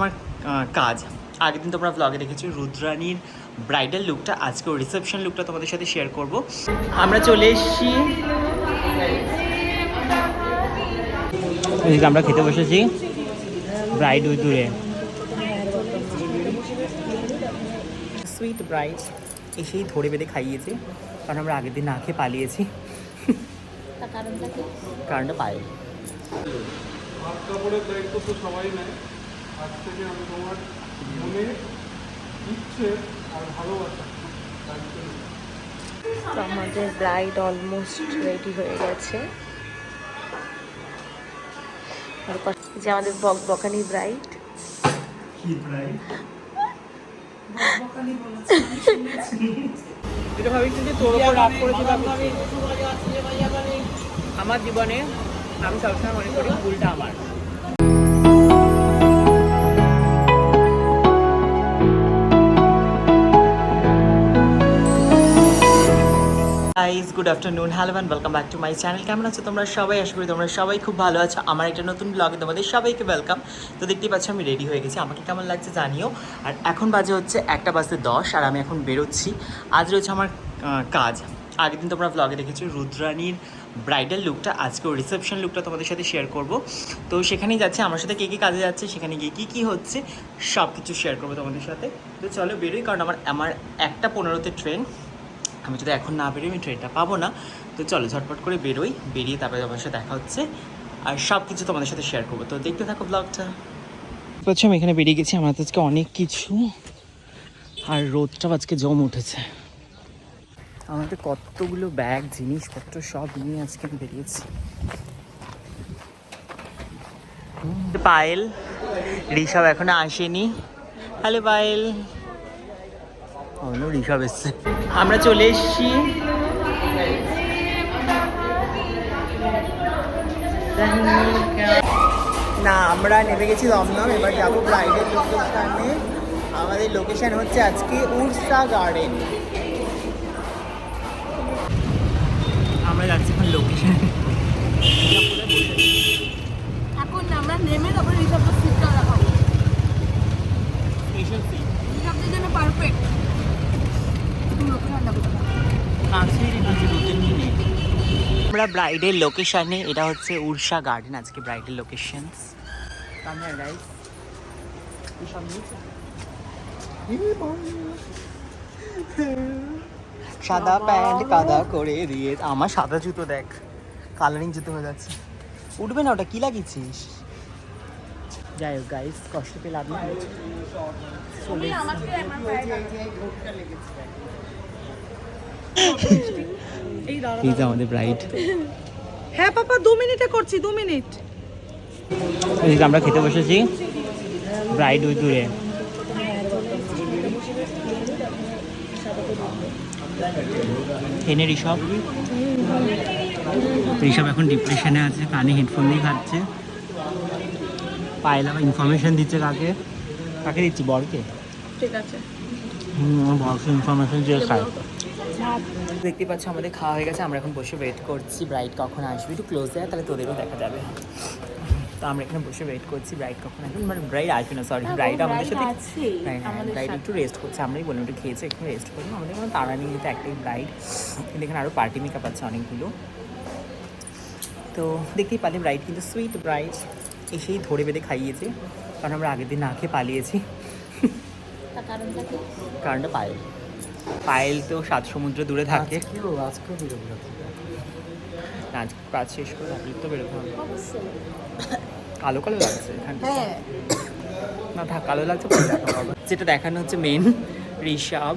আমার কাজ। আগের দিন তোমরা ব্লগে দেখেছ রুদ্রাণীর ব্রাইডাল লুকটা আজকে রিসেপশন লুকটা তোমাদের সাথে শেয়ার করব। আমরা চলে এসেছি। এদিকে আমরা খেতে বসেছি ব্রাইড উই দূরে। সুইট ব্রাইড এসেই ধরে বেঁধে খাইয়েছে কারণ আমরা আগের দিন না খেয়ে পালিয়েছি। তার কারণটা তো সবাই নেয়। আজ থেকে আমি তোমার মনে ইচ্ছে আর ভালোবাসা আমাদের ব্রাইড অলমোস্ট রেডি হয়ে গেছে। আর যে আমাদের বক বকানি ব্রাইড। কি ব্রাইড? এটা ভাবছি যে তোর উপর রাগ করেছি আমার জীবনে আমি সবসময় মনে করি ভুলটা আমার। Guys good afternoon hello and welcome back to my channel কেমন আছো তোমরা? সবাই আশা করি তোমরা সবাই খুব ভালো আছো। আমার একটা নতুন ব্লগে তোমাদের সবাইকে ওয়েলকাম তো দেখতেই পাচ্ছ আমি রেডি হয়ে গেছি। আমাকে কেমন লাগছে জানিও। আর এখন বাজে হচ্ছে একটা বাজতে দশ, আর আমি এখন বেরোচ্ছি। আজ রয়েছে আমার কাজ। আগের দিন তোমরা ব্লগে দেখেছ রুদ্রাণীর ব্রাইডাল লুকটা আজকে রিসেপশন লুকটা তোমাদের সাথে শেয়ার করব। তো সেখানেই যাচ্ছে। আমার সাথে কে কী কাজে যাচ্ছে, সেখানে গিয়ে কী কী হচ্ছে সব কিছু শেয়ার করব তোমাদের সাথে। তো চলো বেরোই, কারণ আমার আমার একটা পনেরোতে ট্রেন আমি যদি এখন না বেরোই আমি ট্রেনটা পাবো না। তো চলো ঝটপট করে বেরোই বেরিয়ে তারপরে তোমার সাথে দেখা হচ্ছে। আর সব কিছু তোমাদের সাথে শেয়ার করব। তো দেখতে থাকো ব্লগটা পাচ্ছি আমি এখানে বেরিয়ে গেছি। আমার আজকে অনেক কিছু। আর রোদটাও আজকে জম উঠেছে। আমাদের কতগুলো ব্যাগ জিনিসপত্র সব নিয়ে আজকে আমি বেরিয়েছি। পায়েল ঋষভ এখনও আসেনি। হ্যালো পায়েল। ঋষভ এসছে। আমরা চলে এসেছি। না আমরা নেমে গেছি দমদম এবার যাব ব্রাইডের লোকেশানে আমাদের লোকেশন হচ্ছে আজকে উড়সা গার্ডেন আমরা যাচ্ছি এখন লোকেশন এখন আমরা নেমে তারপরে ঋষভটা সিটটা দেখাবো ঋষভদের জন্য পারফেক্ট আমরা ব্রাইডের লোকেশনে এটা হচ্ছে উড়সা গার্ডেন আজকে ব্রাইডের লোকেশন আমরা গাইস সাদা প্যান্ট কাদা করে দিয়ে আমার সাদা জুতো দেখ কালারিং জুতো হয়ে যাচ্ছে। উঠবে না ওটা কি লাগিয়েছিস? যাই হোক গাইস কষ্ট পেয়ে লাভ নেই। চলে এই যে আমাদের ব্রাইড হ্যাঁ পাপা দু মিনিটে করছি দু মিনিট। এদিকে আমরা খেতে বসেছি। ব্রাইড উই দূরে এনে ঋষভ ঋষভ এখন ডিপ্রেশনে আছে কানে হেডফোন দিয়ে খাচ্ছে পায়েল আবার ইনফরমেশন দিচ্ছে কাকে। কাকে দিচ্ছি বরকে? ঠিক আছে। বরকে ইনফরমেশন দিয়ে খায় দেখতে পাচ্ছ আমাদের খাওয়া হয়ে গেছে। আমরা এখন বসে ওয়েট করছি ব্রাইড কখন আসবে? একটু ক্লোজ দেয় তাহলে তোদেরও দেখা যাবে। তো আমরা এখানে বসে ওয়েট করছি ব্রাইড কখন আসবে? মানে ব্রাইড আসবে না সরি ব্রাইড আমাদের সাথে হ্যাঁ হ্যাঁ ব্রাইড একটু রেস্ট করছে। আমরাই বললাম একটু খেয়েছে একটু রেস্ট করলাম আমাদের কোনো তাড়া নিয়ে যেতে একটাই ব্রাইড কিন্তু এখানে আরও পার্টি মেকআপ আছে অনেকগুলো। তো দেখতেই পারলে ব্রাইড কিন্তু সুইট ব্রাইড এসেই ধরে বেঁধে খাইয়েছে কারণ আমরা আগের দিন না খেয়ে পালিয়েছি। তার কারণটা কারণটা পায়েল তো সাত সমুদ্র দূরে থাকে। না, আজ কাজ শেষ করে রাত্রি তো বেরোতে হবে। কালো কালো লাগছে এখানটা। হ্যাঁ। না থাক কালো লাগছে। যেটা দেখানো হচ্ছে মেন ঋষভ।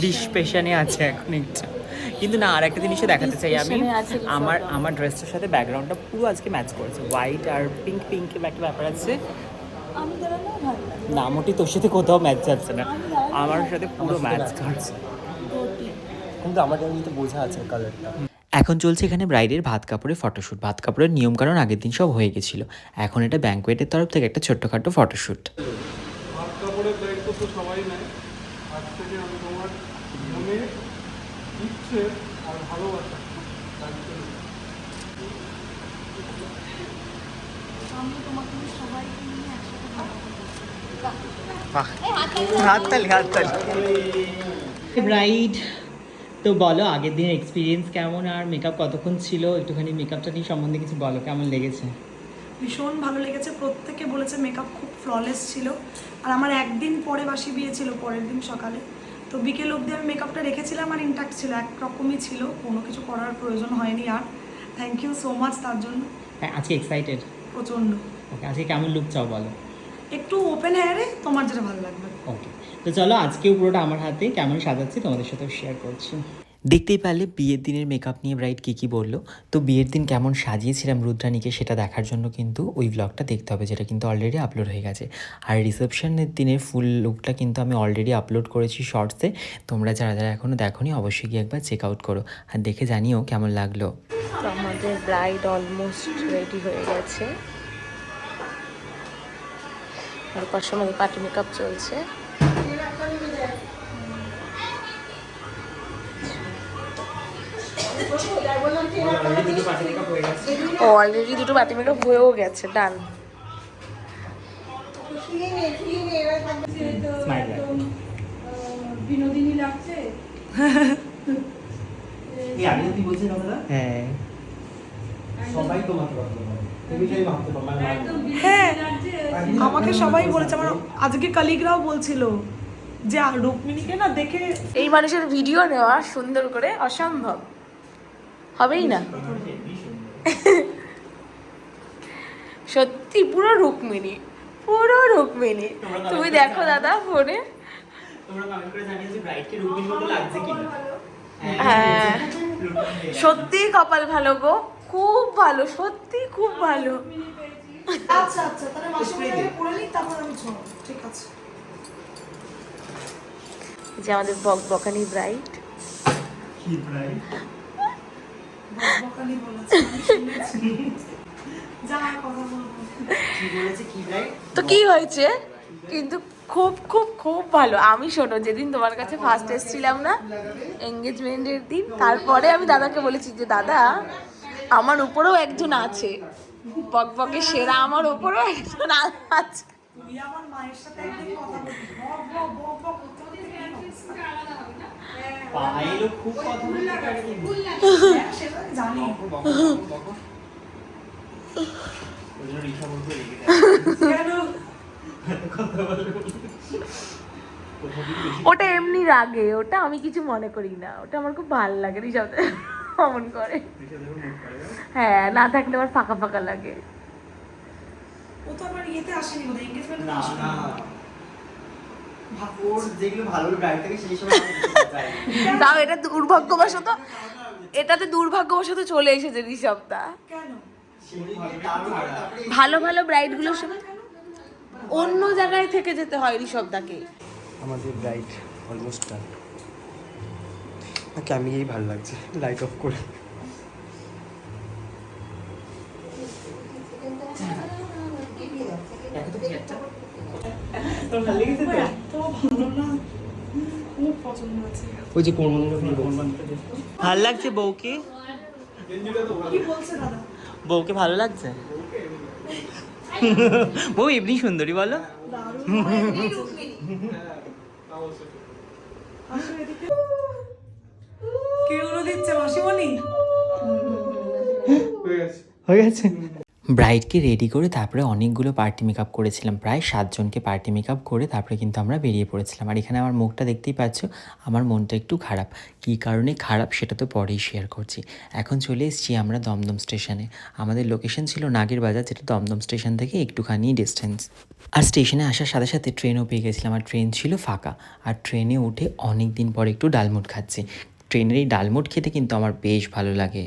ডিসপেশনে আছে এখন একটু। কিন্তু না আর একটা জিনিসও দেখাতে চাই আমি। আমার আমার ড্রেসটার সাথে ব্যাকগ্রাউন্ডটা পুরো আজকে ম্যাচ করেছে। হোয়াইট আর পিঙ্ক পিঙ্ক একটা ব্যাপার আছে। না মোটি তোর সাথে কোথাও ম্যাচ যাচ্ছে না। আমার সাথে পুরো ম্যাচ করছে। কিন্তু আমার এমনিতে বোঝা আছে কালারটা এখন চলছে এখানে ব্রাইডের ভাত কাপড়ের ফটোশ্যুট ভাত কাপড়ের নিয়মকানুন আগের দিন সব হয়ে গেছিল। এখন এটা ব্যাঙ্কোয়েটের তরফ থেকে একটা ছোট্টখাটো ফটোশ্যুট হাত কাপড়ের দায়িত্ব তো সবাই নেয়। আজ থেকে আমি তোমার মনে ইচ্ছে আর ভালোবাসা আমি তোমাকে সবাইকে নিয়ে হাততালি তো বলো আগের দিনের এক্সপিরিয়েন্স কেমন আর মেকআপ কতক্ষণ ছিল? একটুখানি মেকআপটা নিয়ে সম্বন্ধে কিছু বলো কেমন লেগেছে? ভীষণ ভালো লেগেছে। প্রত্যেকে বলেছে মেকআপ খুব ফ্ললেস ছিল। আর আমার একদিন পরে বাসি বিয়ে ছিল পরের দিন সকালে। তো বিকেল অবধি আমি মেকআপটা রেখেছিলাম আর ইন্ট্যাক্ট ছিল একরকমই ছিল। কোনো কিছু করার প্রয়োজন হয়নি আর। থ্যাংক ইউ সো মাচ তার জন্য। হ্যাঁ আজকে এক্সাইটেড প্রচণ্ড। ওকে আজকে কেমন লুক চাও বলো? একটু ওপেন হেয়ারে তোমার যেটা ভালো লাগবে। ওকে তো চলো আজকেও পুরোটা আমার হাতে। কেমন সাজাচ্ছি তোমাদের সাথেও শেয়ার করছি। দেখতেই পারলে বিয়ের দিনের মেকআপ নিয়ে ব্রাইড কী কী বলল। তো বিয়ের দিন কেমন সাজিয়েছিলাম রুদ্রানীকে সেটা দেখার জন্য কিন্তু ওই ব্লগটা দেখতে হবে যেটা কিন্তু অলরেডি আপলোড হয়ে গেছে। আর রিসেপশনের দিনের ফুল লুকটা কিন্তু আমি অলরেডি আপলোড করেছি শর্টসে তোমরা যারা যারা এখনও দেখোনি অবশ্যই গিয়ে একবার চেক আউট করো। আর দেখে জানিও কেমন লাগল। তো আমাদের ব্রাইড অলমোস্ট রেডি হয়ে গেছে। আর পাশে আমাদের পার্টি মেকআপ চলছে। ও অলরেডি দুটো পার্টি মেকআপ হয়েও গেছে ডান বিনোদিনী লাগছে হ্যাঁ। সবাই তোমাকে মানে হ্যাঁ আমাকে সবাই বলেছে আমার আজকে কালিগরাও বলছিল যে আর রুক্মিণীকে না দেখে এই মানুষের ভিডিও নেওয়া সুন্দর করে অসম্ভব। হবেই না? সত্যি পুরো রুক্মিণী পুরো রুক্মিণী। তুমি দেখো দাদা ফোনে। তোমরা কমেন্ট করে জানিও যে ব্রাইডকে রুবিন মতো লাগছে কিনা। হ্যাঁ। সত্যি কপাল ভালো গো। খুব ভালো সত্যি খুব ভালো। আচ্ছা আচ্ছা তাহলে মাসিমাকে পড়ে নিই তারপর আমি ছোঁড়ো ঠিক আছে। যে আমাদের বক বকানি ব্রাইট। কি ব্রাইড বকবকানি বলেছে যা কথা বলব। কি বলেছে কি ব্রাইড তো কি হয়েছে? কিন্তু খুব খুব খুব ভালো। আমি শোনো যেদিন তোমার কাছে ফার্স্ট এসেছিলাম না এঙ্গেজমেন্টের দিন তারপরে আমি দাদাকে বলেছি যে দাদা আমার উপরেও একজন আছে। বকবকে সেরা আমার উপরেও একজন আছে। ওটা এমনি রাগে ওটা আমি কিছু মনে করি না। ওটা আমার খুব ভালো লাগে ঋষভ অমন করে। হ্যাঁ না থাকলে আমার ফাঁকা ফাঁকা লাগে। ও তো আবার ইয়েতে আসেনি বোধহয় এঙ্গেজমেন্টে না আসেনি। না। ওর যেগুলো ভালো ব্রাইড থাকে সেই সময় আমি দেখতে চাই। তাও এটা দুর্ভাগ্যবশত এটাতে দুর্ভাগ্যবশত চলে এসেছে ঋষভটা। ভালো ভালো সাথে অন্য জায়গায় থেকে যেতে হয় ঋষভদাকে। আমাদের ব্রাইট অলমোস্ট ডান নাকি আমি এই ভালো লাগছে লাইট অফ করে। ওই যে ভালো লাগছে বউকে? বউকে ভালো লাগছে? বউ এমনি সুন্দরী বলো। কে উড়ো দিচ্ছে মাসিমণি? হয়ে গেছে ব্রাইডকে রেডি করে তারপরে অনেকগুলো পার্টি মেকআপ করেছিলাম। প্রায় সাতজনকে পার্টি মেকআপ করে তারপরে কিন্তু আমরা বেরিয়ে পড়েছিলাম। আর এখানে আমার মুখটা দেখতেই পাচ্ছ আমার মনটা একটু খারাপ। কী কারণে খারাপ সেটা তো পরেই শেয়ার করছি। এখন চলে এসেছি আমরা দমদম স্টেশনে। আমাদের লোকেশন ছিল নাগের বাজার যেটা দমদম স্টেশন থেকে একটুখানি ডিস্টেন্স আর স্টেশনে আসার সাথে সাথে ট্রেনও পেয়ে গেছিলাম। আর ট্রেন ছিল ফাঁকা। আর ট্রেনে উঠে অনেক দিন পর একটু ডালমুট খাচ্ছি। ট্রেনের এই ডালমুট খেতে কিন্তু আমার বেশ ভালো লাগে।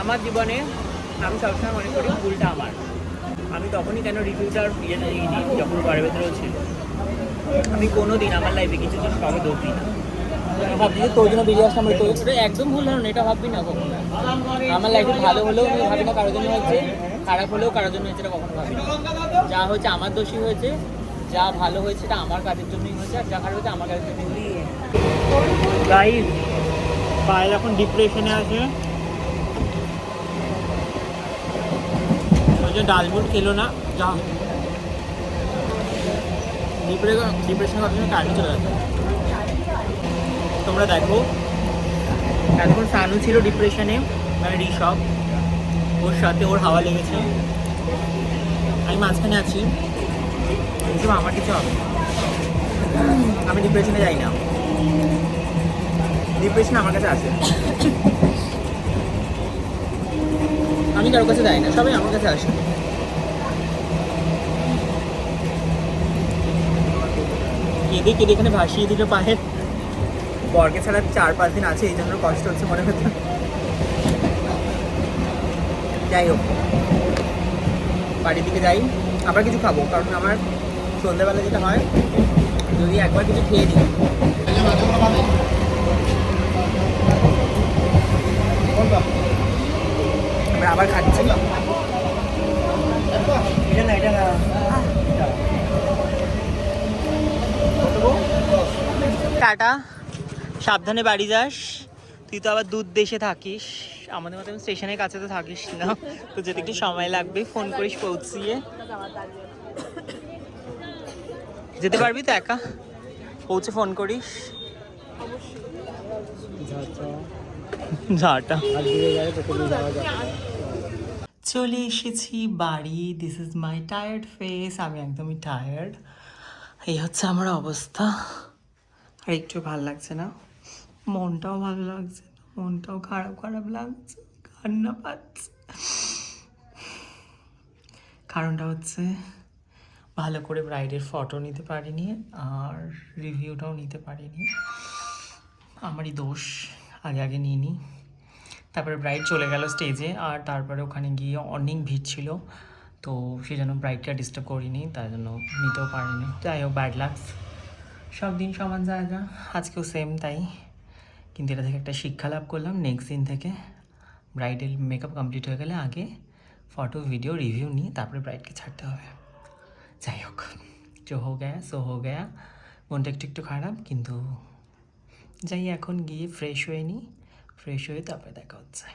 আমার জীবনে আমি সবসময় মনে করি ভুলটা আমার। আমি তখনই কেন রিভিউটার ইয়ে নিইনি যখন ঘরের ভেতরেও ছিল। আমি কোনো দিন আমার লাইফে কিছু জিনিস কাউকে দোষ দিই না ভাবছি যে তোর জন্য বেরিয়ে আসলাম এটা একদম ভুল ধারণা এটা ভাববি না কখনো। আমার লাইফে ভালো হলেও আমি ভাবি না কারোর জন্য হচ্ছে খারাপ হলেও কারোর জন্য হয়েছে এটা কখনো ভাবি যা হয়েছে আমার দোষই হয়েছে যা ভালো হয়েছে আমার কাজের জন্যই হয়েছে আর যা খারাপ হয়েছে আমার কাজের জন্যই পায়েল এখন ডিপ্রেশনে আছে। ওই যে ডালমুট খেলো না যা ডিপ্রেশন করার জন্য কারেন্ট চলে গেছে তোমরা দেখো এতক্ষণ সানু ছিল ডিপ্রেশনে মানে ঋষভ। ওর সাথে ওর হাওয়া লেগেছে। আমি মাঝখানে আছি। এসব আমার কিছু হবে। আমি ডিপ্রেশনে যাই না। ডিপ্রেশন আমার কাছে আসে আমি কারোর কাছে যাই না, সবাই আমার কাছে আসে। কেঁদে কেঁদে এখানে ভাসিয়ে দিল পায়ের। বরকে ছাড়া চার পাঁচ দিন আছে, এই জন্য কষ্ট হচ্ছে মনে হচ্ছে। যাই হোক, বাড়ির দিকে যাই। আবার কিছু খাব, কারণ আমার সন্ধ্যাবেলা যেটা হয়, যদি একবার কিছু খেয়ে নিই। আমরা আবার খাচ্ছি। এটা না এটা না টাটা। সাবধানে বাড়ি যাস। তুই তো আবার দূর দেশে থাকিস। আমাদের মতো স্টেশনের কাছে তো থাকিস না। তো যেতে একটু সময় লাগবে। ফোন করিস পৌঁছিয়ে। যেতে পারবি তো একা? পৌঁছে ফোন করিস। চলে এসেছি বাড়ি। This is my tired face আমি একদমই টায়ার্ড এই হচ্ছে আমার অবস্থা। একটু ভালো লাগছে না? মনটাও ভালো লাগছে মনটাও খারাপ খারাপ লাগছে, কান্না পাচ্ছে। কারণটা হচ্ছে ভালো করে ব্রাইডের ফটো নিতে পারিনি আর রিভিউটাও নিতে পারিনি। আমারই দোষ, আগে আগে নিয়ে তারপরে ব্রাইড চলে গেল স্টেজে আর তারপরে ওখানে গিয়ে অনেক ভিড় ছিল, তো সেই জন্য ব্রাইডকে ডিস্টার্ব করিনি তাই জন্য নিতেও পারিনি। যাই হোক ব্যাড লাগস সব দিন সমান যায় না আজকেও সেম তাই। কিন্তু এটা থেকে একটা শিক্ষা লাভ করলাম নেক্সট দিন থেকে। ব্রাইডের মেকআপ কমপ্লিট হয়ে গেলে আগে ফটো ভিডিও রিভিউ নিয়ে তারপরে ব্রাইডকে ছাড়তে হবে। যাই হোক চো হো গয়া সো হো গয়া। মনটা একটু একটু খারাপ, কিন্তু যাই, এখন গিয়ে ফ্রেশ হয়ে নিই ফ্রেশ হয়ে তারপরে দেখা হচ্ছে।